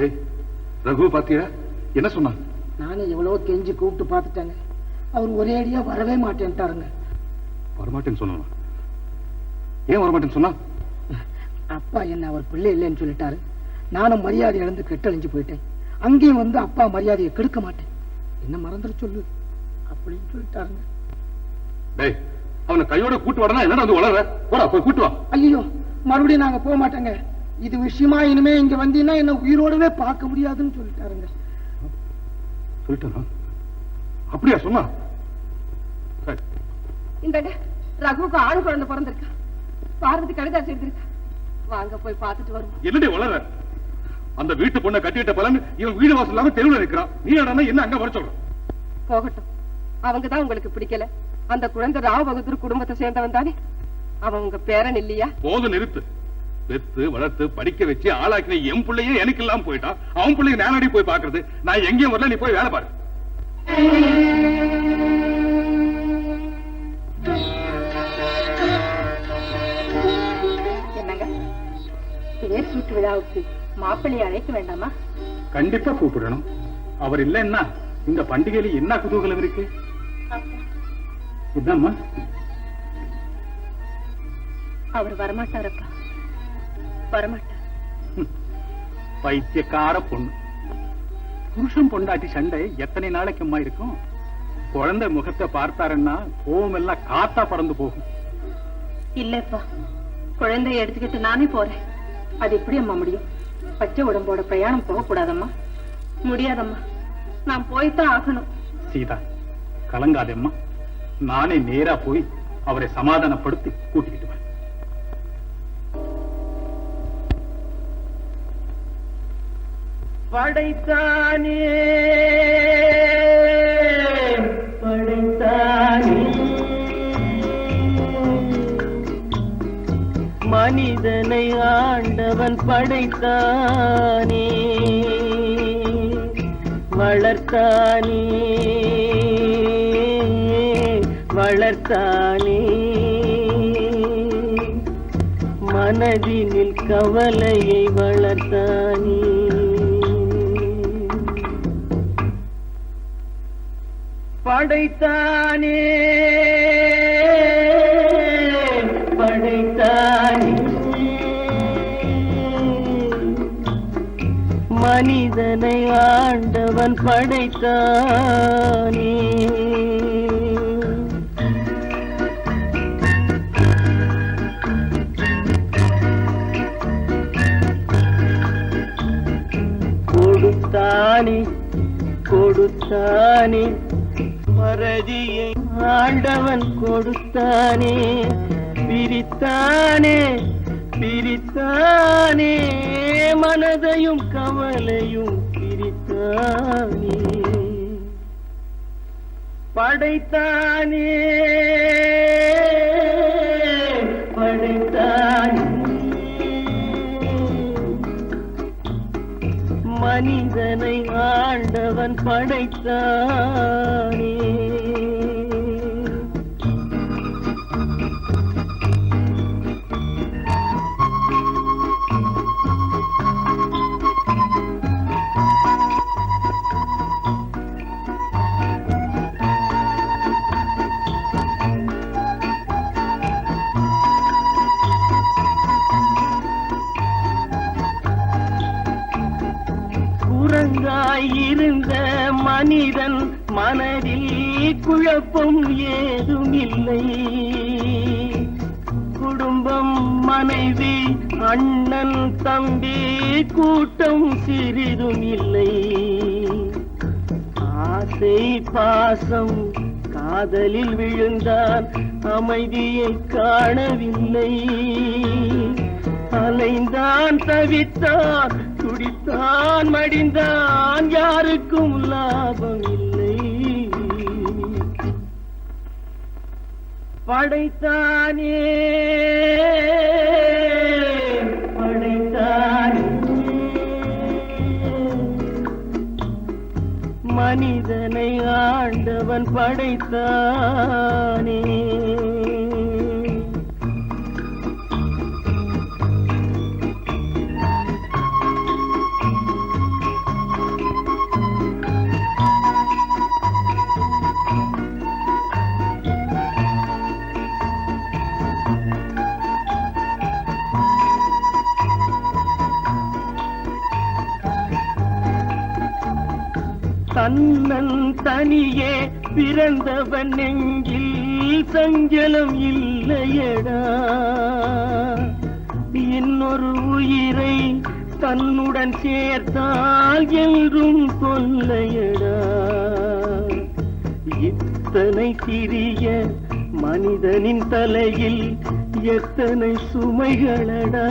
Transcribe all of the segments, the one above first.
ஏய் ரகு பாத்தியா? என்ன சொன்னான்? நானும் எவ்வளவோ கெஞ்சி கூப்பிட்டு பார்த்துட்டேங்க. அவர் ஒரே அடியா வரவே மாட்டேன்ட்டாருங்க. வரமாட்டேன்னு சொன்னான்? ஏன் வரமாட்டேன்னு சொன்னா அப்பா என்ன அவர் பிள்ளை இல்லைன்னு சொல்லிட்டாரு. நானும் மரியாதை இழந்து கெட்டழிஞ்சு போயிட்டேன். அங்கேயும் வந்து அப்பா மரியாதையை கெடுக்க மாட்டேன். என்ன மறந்துட சொல்லு. அப்படின்னு சொல்லிட்டாருங்க. டேய் அவனை கையோட கூட்டு வரனா என்னடா வந்து வளர போடா போய் கூட்டு வா. ஐயோ மறுபடியும் நாங்க போக மாட்டோங்க. இது விஷயமா இனிமே இங்க வந்தீங்கன்னா என்ன உயிரோடவே பார்க்க முடியாதுன்னு சொல்லிட்டாருங்க. சொல்லிட்டானா அப்படியா சொன்னா? இந்தங்க ரகுவுக்கு ஆண் குழந்தை பிறந்திருக்கா. பார்வதி கடிதம் செய்திருக்கா வாங்க போய் பார்த்துட்டு வருவோம். என்னடி வளர? அந்த வீட்டு பொண்ணை கட்டிட்ட பலன் இவன் வீடு வாசல் இல்லாம தெருவில் நிற்கிறான் நீ என்னடா என்ன அங்க வர சொல்ற? போகட்டும். அவங்க தான் உங்களுக்கு பிடிக்கல. அந்த குழந்தை ராவ் பகதூர் குடும்பத்தை சேர்ந்தவன் தானே? அவன் உங்க பேரன் இல்லையா? போதும் நிறுத்து. பெத்து வளர்த்து படிக்க வச்சு ஆளாக்கின என் பிள்ளையே எனக்கு இல்லாம போயிட்டான். அவன் பிள்ளைய நேரடி போய் பாக்குறது. நான் எங்கேயும் வரல நீ போய் வேலை பாரு. என்னங்க? பேர் சூட்டு விழாவுக்கு மாப்பிள்ளையை அழைக்க வேண்டாமா? கண்டிப்பா கூப்பிடணும். அவர் இல்லைன்னா இந்த பண்டிகையில என்ன குதூகலம் இருக்கு? இதாம்மா. அவர் வரமாட்டாரப்பா வரமாட்டார் பைத்தியக்கார பொண்ணு. புருஷன் பொண்டாட்டி சண்டை எத்தனை நாளைக்கு அம்மா இருக்கும்? குழந்தை முகத்தை பார்த்தாருன்னா கோவம் எல்லாம் காத்தா பறந்து போகும். இல்லப்பா. குழந்தைய எடுத்துக்கிட்டு நானே போறேன். அது எப்படி அம்மா முடியும்? பச்சை உடம்போட பிரயாணம் போகக்கூடாதம்மா. முடியாதம்மா. நான் போய்தான் ஆகணும். சீதா கலங்காதேம்மா. நானே நேரா போய் அவரை சமாதானப்படுத்தி கூட்டிக்கிட்டு படைத்தானே. படைத்தானே. மனிதனை ஆண்டவன் படைத்தானே. வளர்த்தானே. வளர்த்தானே. மனதினில் கவலையை வளர்த்தானே. படைத்தானே? படைத்தானே? மனிதனை ஆண்டவன் படைத்தானே? கொடுத்தானே கொடுத்தானே. மறதியை ஆண்டவன் கொடுத்தானே. பிரித்தானே பிரித்தானே. மனதையும் கவலையும் பிரித்தானே. படைத்தானே. மனிதனை ஆண்டவன் படைத்தானே. குழப்பம் ஏதுமில்லை. குடும்பம் மனைவி அண்ணன் தம்பி கூட்டம் சிறிதும் இல்லை ஆசை பாசம் காதலில் விழுந்தால் அமைதியை காணவில்லை. அலைந்தான் தவித்தான் துடித்தான் மடிந்தான் யாருக்கும் லாபம் படைத்தானே? படைத்தானே? மனிதனை ஆண்டவன் படைத்தானே? தன்னன் தனியே பிறந்தவன் நெஞ்சில் சஞ்சலம் இல்லையடா. இன்னொரு உயிரை தன்னுடன் சேர்த்தால் என்றும் கொல்லையடா இத்தனை சிறிய மனிதனின் தலையில் எத்தனை சுமைகளடா.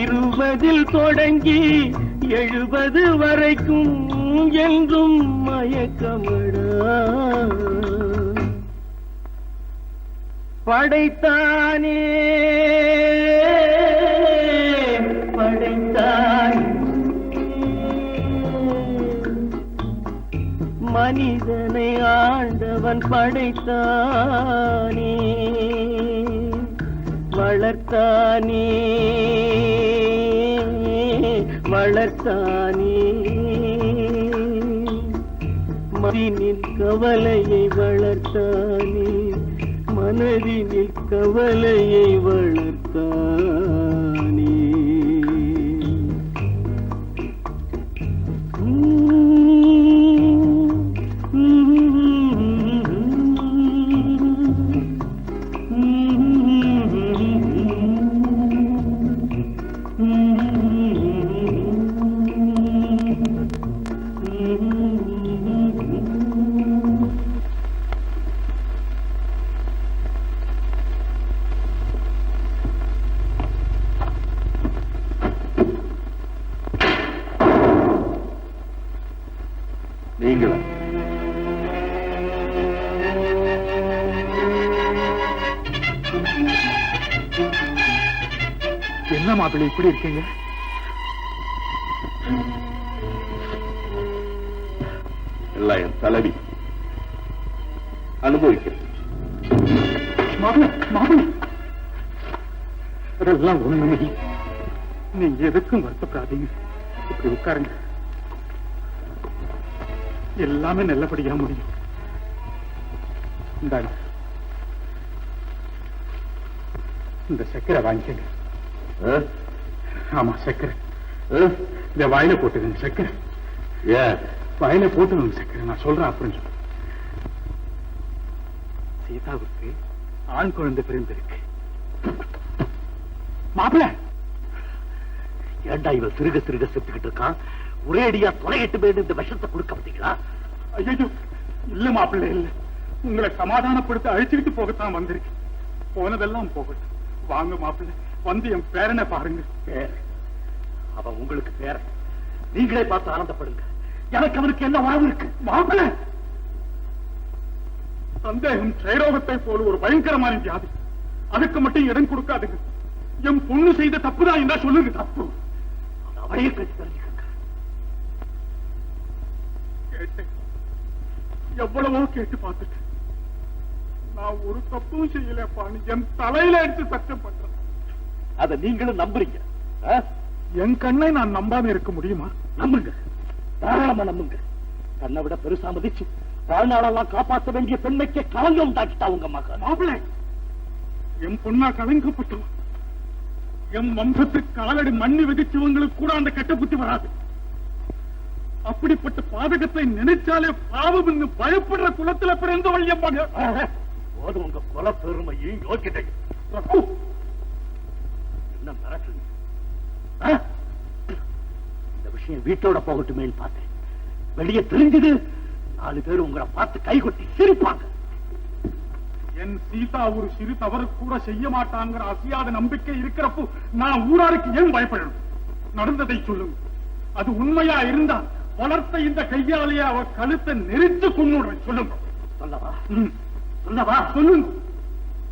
இருபதில் தொடங்கி எழுபது வரைக்கும் என்றும் மயக்கமிடா. படைத்தானே படைத்தான் மனிதனை ஆண்டவன் படைத்தானே வளர்த்தானே. வளர்த்தானே. மனின் கவலையை வளர்த்தானே. மனதினில் கவலையை வளர்த்தானே. நீங்களா? என்ன மாப்பிள்ளை இப்படி இருக்கீங்க? எல்லாம் என் தலைவி. அனுபவிக்கிறேன் மாப்பிள்ளை அதெல்லாம் உண்மை நீங்க எதுக்கும் வருத்தப்படாதீங்க. இப்படி உட்காருங்க. எல்லாமே நல்லபடியா முடியும் இந்தாங்க. இந்த சக்கரை வாங்கிக்கங்க. ஆமா சக்கரை. இந்த வாயில போட்டுக்கங்க சக்கரை. ஏன்? வாயில போட்டுக்கங்க சக்கரை. நான் சொல்றேன் அப்புறம் சொல்றேன் சீதாவுக்கு ஆண் குழந்தை பிறந்திருக்கு மாப்பிள்ள ஏண்டா இவன் சிறுக சிறுக செத்துக்கிட்டு இருக்கான்? ஒரே அடியா தொலைகிட்டு போயிட்டு இந்த விஷத்தை கொடுக்க மாட்டீங்களா? ஐயோ இல்ல மாப்பிள்ளை இல்ல. உங்களை சமாதானப்படுத்த அழைச்சிட்டு போகத்தான் வந்திருக்கு போனதெல்லாம் போகட்டும். வாங்க மாப்பிள்ளை வந்து என் பேரனை பாருங்க. பேர் அவன் உங்களுக்கு பேர நீங்களே பார்த்து ஆனந்தப்படுங்க. எனக்கு அவனுக்கு என்ன உறவு இருக்கு? மாப்பிள்ளை! சந்தேகம் க்ஷயரோகத்தை போல ஒரு பயங்கரமான வியாதி அதுக்கு மட்டும் இடம் கொடுக்காதுங்க. என் பொண்ணு செய்த தப்புதான் என்ன சொல்லுங்க. தப்பு. அவனையே பேசி தெரிஞ்சுக்கங்க எவ்வளவோ கேட்டு பார்த்துட்டேன். நான் ஒரு தப்பும் செய்யலப்பான்னு என் தலையில எடுத்து சத்தியம் பண்றேன் அதை நீங்களும் நம்புறீங்க? என் கண்ணை நான் நம்பாம இருக்க முடியுமா? நம்புங்க. தாராளமா நம்புங்க. தன்னை விட பெருசா மதிச்சு வாழ்நாளெல்லாம் காப்பாற்ற வேண்டிய பெண்மைக்கு களங்கம் உண்டாக்கிட்டா உங்க மகன். மாப்பிள்ளை என் பொண்ணா கலங்கப்பட்டவன் என் வம்சத்துக்கு காலடி மண்ணி விதிச்சவங்களுக்கு கூட அந்த கெட்ட புத்தி வராது. அப்படிப்பட்ட பாதகத்தை நினைச்சாலே பாவம் பயப்படுற குலத்துல பிறந்தவள் என் மகன் போதும் உங்க கொல பெருமையும் என்ன மிரட்டுறீங்க? ஆ? இந்த விஷயம் வீட்டோட போகட்டுமேன்னு பார்த்தேன். வெளியே தெரிஞ்சது நாலு பேர் உங்களை பார்த்து கைகொட்டி சிரிப்பாங்க. என் சீதா ஒரு சிறு தவறு கூட செய்ய மாட்டாங்கிற அசியாத நம்பிக்கை இருக்கிறப்போ நான் ஊராருக்கு ஏன் பயப்படணும்? நடந்ததை சொல்லுங்க. அது உண்மையா இருந்தா வளர்த்த இந்த கையாலேயே அவ கழுத்தை நெரித்து கொண்டுடுறேன் சொல்லுங்க. சொல்லவா? சொல்லவா? சொல்லுங்க.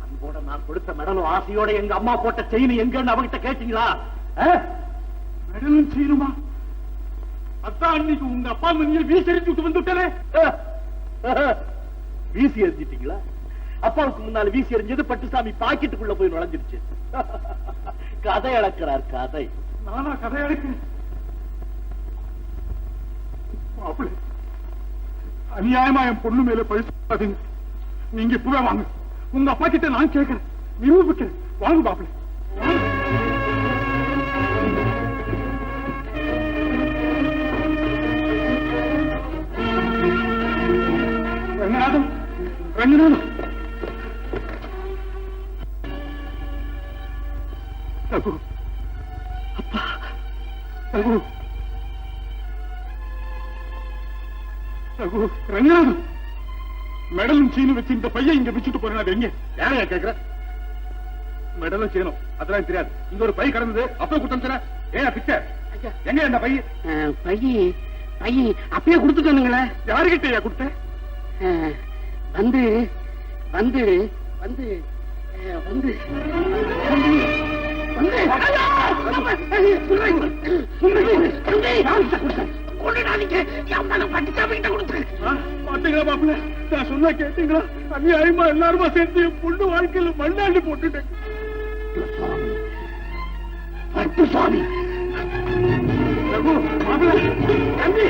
அன்போட நான் கொடுத்த மெடலும் ஆசையோட எங்க அம்மா போட்ட செயின் எங்கன்னு அவகிட்ட கேட்டீங்களா? மெடலும் செய்யணுமா அதான் அன்னைக்கு உங்க அப்பா மணியை வீசரிச்சு விட்டு வந்துட்டே வீசி எறிஞ்சிட்டீங்களா? அப்பாவுக்கு முன்னால வீசி எறிஞ்சது பட்டுசாமி பாக்கெட்டுக்குள்ள போய் நுழைஞ்சிருச்சு. கதை அளக்கிறார் கதை. நானா கதை அழைக்கிறேன் அப்படி. அநியாயமா என் பொண்ணு மேல பழிச்சு நீங்க இப்பவே வாங்க. உங்க அப்பா கிட்ட நான் கேட்கறேன். நிரூபிக்கிறேன் வாங்க பாப்பிளே ரங்கநாதம் ரங்கநாதம் ரங்கநாதன் மெடலும் சீனு வச்சு இந்த பையன் இங்க வச்சுட்டு போறேன். எங்க? யாரையா கேக்குற மெடலும் செய்யணும் அதெல்லாம் தெரியாது. இங்க ஒரு பை கடந்தது. அப்ப கொடுத்தா ஏன் பிச்சை? எங்க இந்த பை? பையன் பையன் அப்பயே கொடுத்துட்டானுங்களே யாருகிட்டயா கொடுத்த வந்து வந்து வந்து வந்து. ஆ, பாத்தீங்களா மாப்பிள்ள? நான் சொன்னா கேட்டீங்களா? அநியாயமா எல்லாருமா சேர்த்து பொண்ணு வாழ்க்கையில மண்ணாண்டி போட்டுட்டேன். சாமி சாமி மாப்பிள்ள தம்பி.